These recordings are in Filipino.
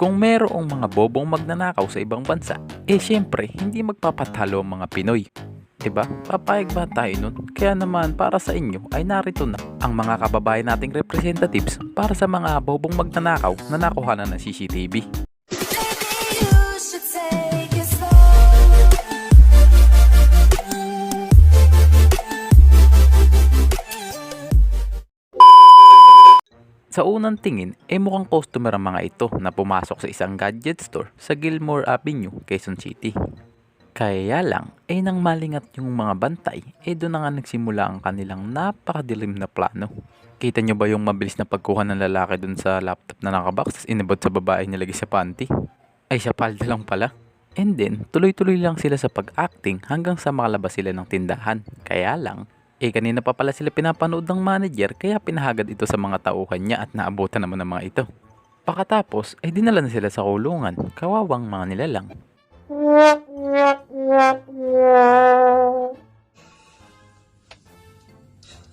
Kung merong mga bobong magnanakaw sa ibang bansa, eh syempre, hindi magpapatalo ang mga Pinoy. 'Di ba? Papayag ba tayo nun? Kaya naman para sa inyo ay narito na ang mga kababayan nating representatives para sa mga bobong magnanakaw na nakuha na ng CCTV. Sa unang tingin, eh mukhang customer ang mga ito na pumasok sa isang gadget store sa Gilmore Avenue, Quezon City. Kaya lang, eh nang malingat yung mga bantay, eh doon na nga nagsimula ang kanilang napakadilim na plano. Kita nyo ba yung mabilis na pagkuha ng lalaki dun sa laptop na nakabox inabot sa babae nilagay sa panty? Ay siya palda lang pala. And then, tuloy-tuloy lang sila sa pag-acting hanggang sa makalabas sila ng tindahan. Kaya lang, eh kanina pa pala sila pinapanood ng manager kaya pinahagad ito sa mga tauhan niya at naabutan naman ng mga ito. Pakatapos, ay dinala na sila sa kulungan, kawawang mga nilalang.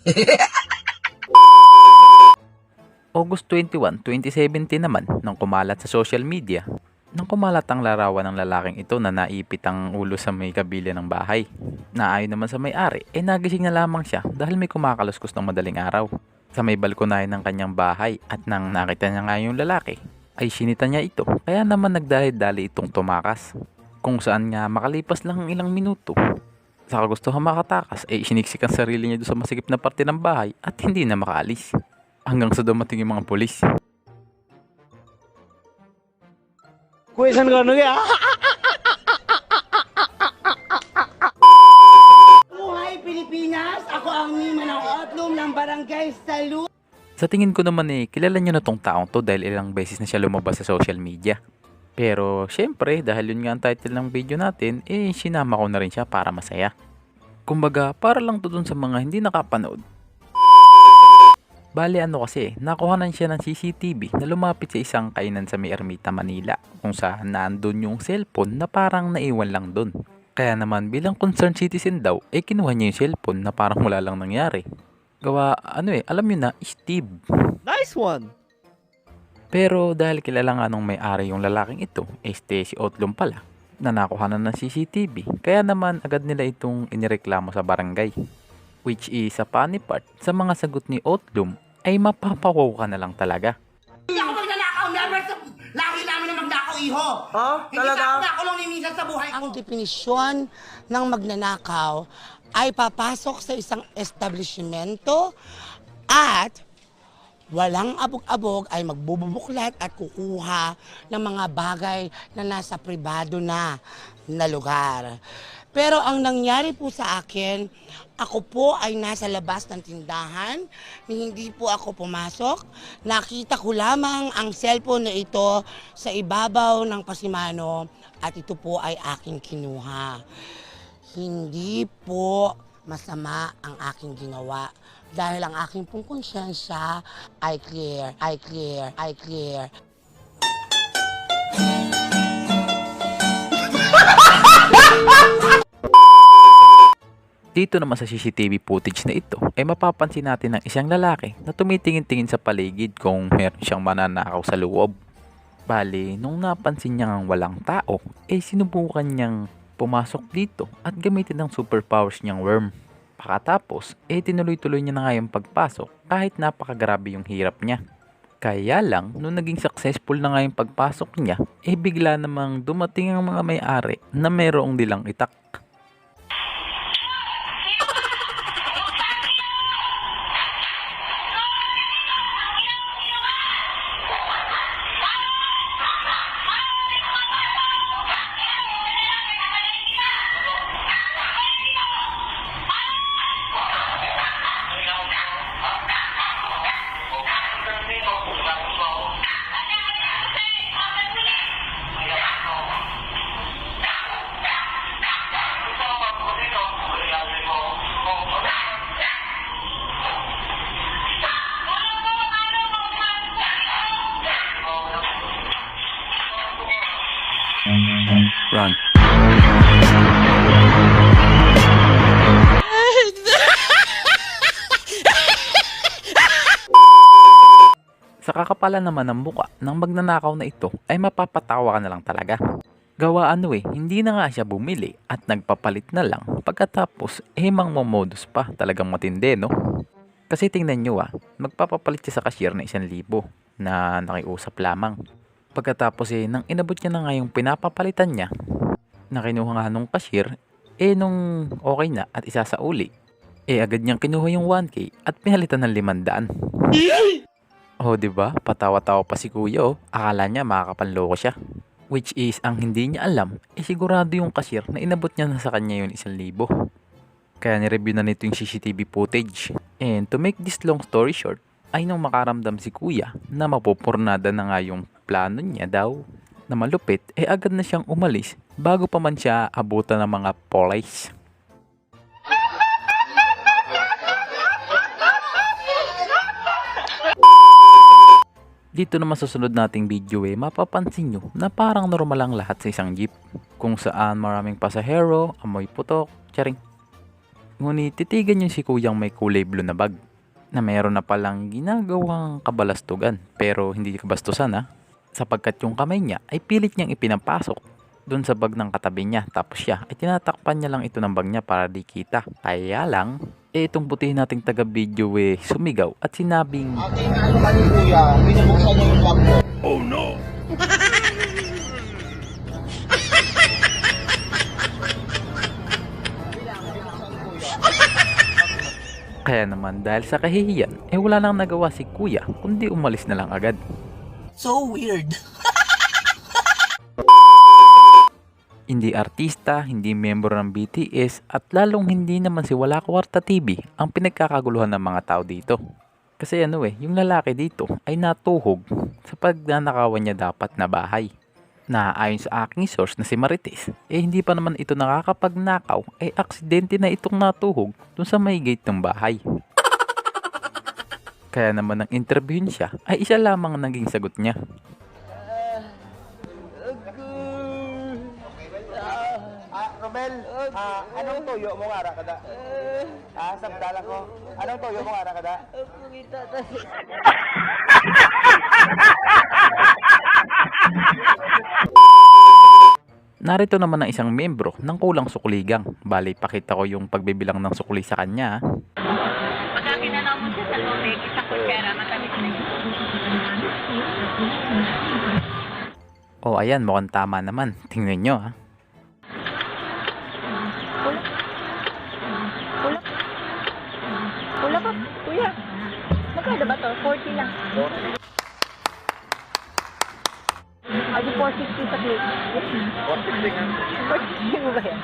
August 21, 2017 naman nang kumalat sa social media. Nang kumalat ang larawan ng lalaking ito na naipit ang ulo sa may kabila ng bahay. Naayon naman sa may-ari, eh nagising na lamang siya dahil may kumakaluskos ng madaling araw. Sa may balkonahe ng kanyang bahay at nang nakita niya nga yung lalaki, ay sinita niya ito kaya naman nagdali-dali itong tumakas. Kung saan nga makalipas lang ang ilang minuto. Sa kagustuhan makatakas, ay siniksik ang sarili niya doon sa masikip na parte ng bahay at hindi na makaalis. Hanggang sa dumating yung mga polis. Question गर्नु क्या Buhay Pilipinas! Ako ang Mima ng Otlum ng Barangay Salu. Sa tingin ko naman eh, kilala nyo na tong taong to dahil ilang beses na siya lumabas sa social media. Pero syempre, dahil yun nga ang title ng video natin, eh sinama ko na rin siya para masaya. Kumbaga, para lang to dun sa mga hindi nakapanood. Bali ano kasi, nakuhanan siya ng CCTV na lumapit sa isang kainan sa may Ermita, Manila kung saan naandun yung cellphone na parang naiwan lang dun. Kaya naman bilang concerned citizen daw, eh kinuha niya yung cellphone na parang wala lang nangyari. Gawa, ano eh, alam niyo na, Steve. Nice one! Pero dahil kilala nga nung may-ari yung lalaking ito, este si Otlum pala, na nakuhanan ng CCTV. Kaya naman agad nila itong inireklamo sa barangay which is sa funny part, sa mga sagot ni Otlum ay mapapawaw ka na lang talaga. Hindi ako magnanakaw. Never sa... Lagi namin na magnakaw, iho. Ha? Hindi Talaga? ka nakulong ni Misa sa buhay ko. Ang definisyon ng magnanakaw ay papasok sa isang establishmento at walang abog-abog ay magbubuklat at kukuha ng mga bagay na nasa pribado na na lugar. Pero ang nangyari po sa akin, ako po ay nasa labas ng tindahan, hindi po ako pumasok. Nakita ko lamang ang cellphone na ito sa ibabaw ng pasimano at ito po ay aking kinuha. Hindi po masama ang aking ginawa dahil ang aking pong konsyensya ay clear, ay clear, ay clear. Dito naman sa CCTV footage na ito, ay mapapansin natin ng isang lalaki na tumitingin-tingin sa paligid kung meron siyang mananakaw sa loob. Bali, nung napansin niya ang walang tao, eh sinubukan niyang pumasok dito at gamitin ang superpowers niyang worm. Pakatapos, eh tinuloy-tuloy niya na nga yung pagpasok kahit napakagrabe yung hirap niya. Kaya lang, nung naging successful na nga yung pagpasok niya, eh bigla namang dumating ang mga may-ari na merong dilang itak. Sa kakapalan naman ng muka ng magnanakaw na ito ay mapapatawa ka na lang talaga. Gawa ano eh, hindi na nga siya bumili at nagpapalit na lang pagkatapos eh mang momodus pa talagang matindi no? Kasi tingnan nyo ah, magpapapalit siya sa cashier na isang libo na nakiusap lamang. Pagkatapos eh, nang inabot niya na nga yung pinapapalitan niya, na kinuha nga nung cashier, eh nung okay na at isa sa uli, eh agad niyang kinuha yung 1K at pinalitan ng 500. Oh, 'di ba? Patawa-tawa pa si Kuya oh. Akala niya makakapanloko siya. Which is ang hindi niya alam, eh sigurado yung cashier na inabot niya na sa kanya yun isang libo. Kaya ni-review na nito yung CCTV footage. And to make this long story short, ay nung makaramdam si kuya na mapupurnada na nga yung plano niya daw na malupit, eh agad na siyang umalis bago pa man siya abutan ng mga police. Dito naman sa sunod nating video eh, mapapansin nyo na parang normal lang lahat sa isang jeep. Kung saan maraming pasahero, amoy putok, charing. Ngunit titigan yung si kuyang may kulay blue na bag na mayroon na palang ginagawang kabalastugan pero hindi kabastusan ha sapagkat yung kamay niya ay pilit niyang ipinapasok doon sa bag ng katabi niya tapos siya ay tinatakpan niya lang ito ng bag niya para di kita kaya lang eh itong butihin nating taga video eh sumigaw at sinabing Aking ano ka ni kuya, binubuksan niya yung bag mo. kaya naman dahil sa kahihiyan eh wala nang nagawa si kuya kundi umalis na lang agad So weird. Hindi artista, hindi member ng BTS at lalong hindi naman si Wala Kwarta TV ang pinagkakaguluhan ng mga tao dito. Kasi ano eh, yung lalaki dito ay natuhog sa pagnanakawan niya dapat na bahay. Na ayon sa aking source na si Marites, eh hindi pa naman ito nakakapagnakaw, eh aksidente na itong natuhog dun sa may gate ng bahay. Kaya naman nang interviewin siya, ay isa lamang ang naging sagot niya. Ah, Romel, ah, anong tuyo mo nga kada? Ah, sabdala ko. Anong tuyo mo nga kada? Narito naman ang isang membro ng kulang sukligang. Bali, pakita ko yung pagbibilang ng sukli sa kanya. ah. Pagka ginanaw mo siya sa tubig, sa kutsara, matamis na yun. Oh, ayan, mukhang tama naman. Tingnan nyo, ah. ha. Wala ka, kuya. Magkano ba to? 40 lang. Adi 460 sa clip. 460 nga. 460 mo ba yan?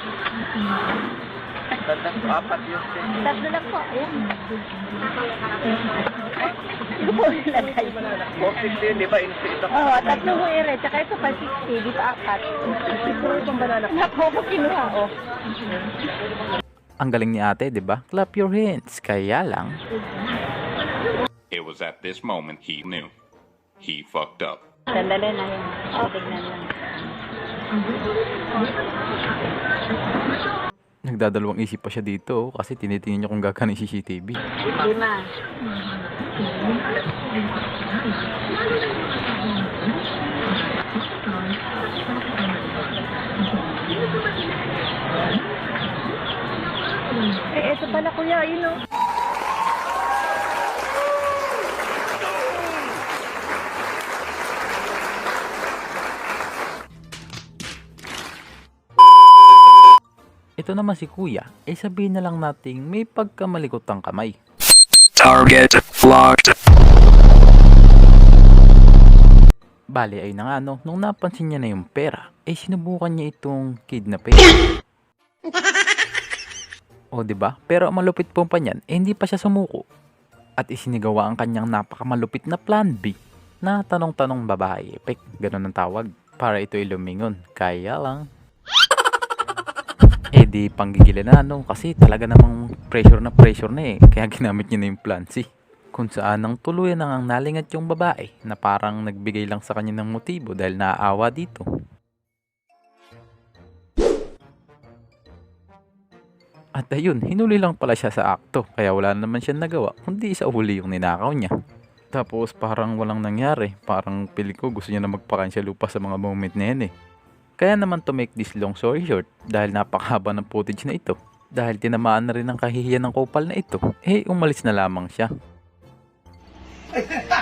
Tatang apat yun. Tatlo lang po. Ayan. Ito po ilagay. 460, di ba? Insta Oo, oh, tatlo mo ere. Tsaka ito pa 60. Dito apat. Siguro itong banana. Nako, ko kinuha. Oh. Ang galing ni ate, di ba? Clap your hands. Kaya lang, It was at this moment he knew. He fucked up. Sandali na yun. Oh. Tignan lang. Nagdadalawang isip pa siya dito oh, kasi tinitingnan niya kung gagana yung CCTV. Lima. Eh, ito pala kuya, yun o. Ito naman si kuya, eh sabihin na lang nating may pagkamalikot ang kamay. Target locked. Bali ay na nga no, nung napansin niya na yung pera, eh sinubukan niya itong kidnapin. o ba? Pero ang malupit po pa niyan, eh hindi pa siya sumuko. At isinigawa ang kanyang napakamalupit na plan B na tanong-tanong babae epek, ganun ang tawag, para ito lumingon. Kaya lang. Di panggigilan na no, kasi talaga namang pressure na pressure na eh, kaya ginamit niya na yung plan C kung saan nang tuluyan nang ang nalingat yung babae na parang nagbigay lang sa kanya ng motibo dahil naaawa dito. At ayun, hinuli lang pala siya sa akto kaya wala naman siya nagawa kundi sa huli yung ninakaw niya. Tapos parang walang nangyari. Parang pili ko gusto niya na magpakansya lupa sa mga moment na yan eh. Kaya naman to make this long story short, dahil napakahaba ng footage na ito, dahil tinamaan na rin ng kahihiyan ng kupal na ito, eh umalis na lamang siya.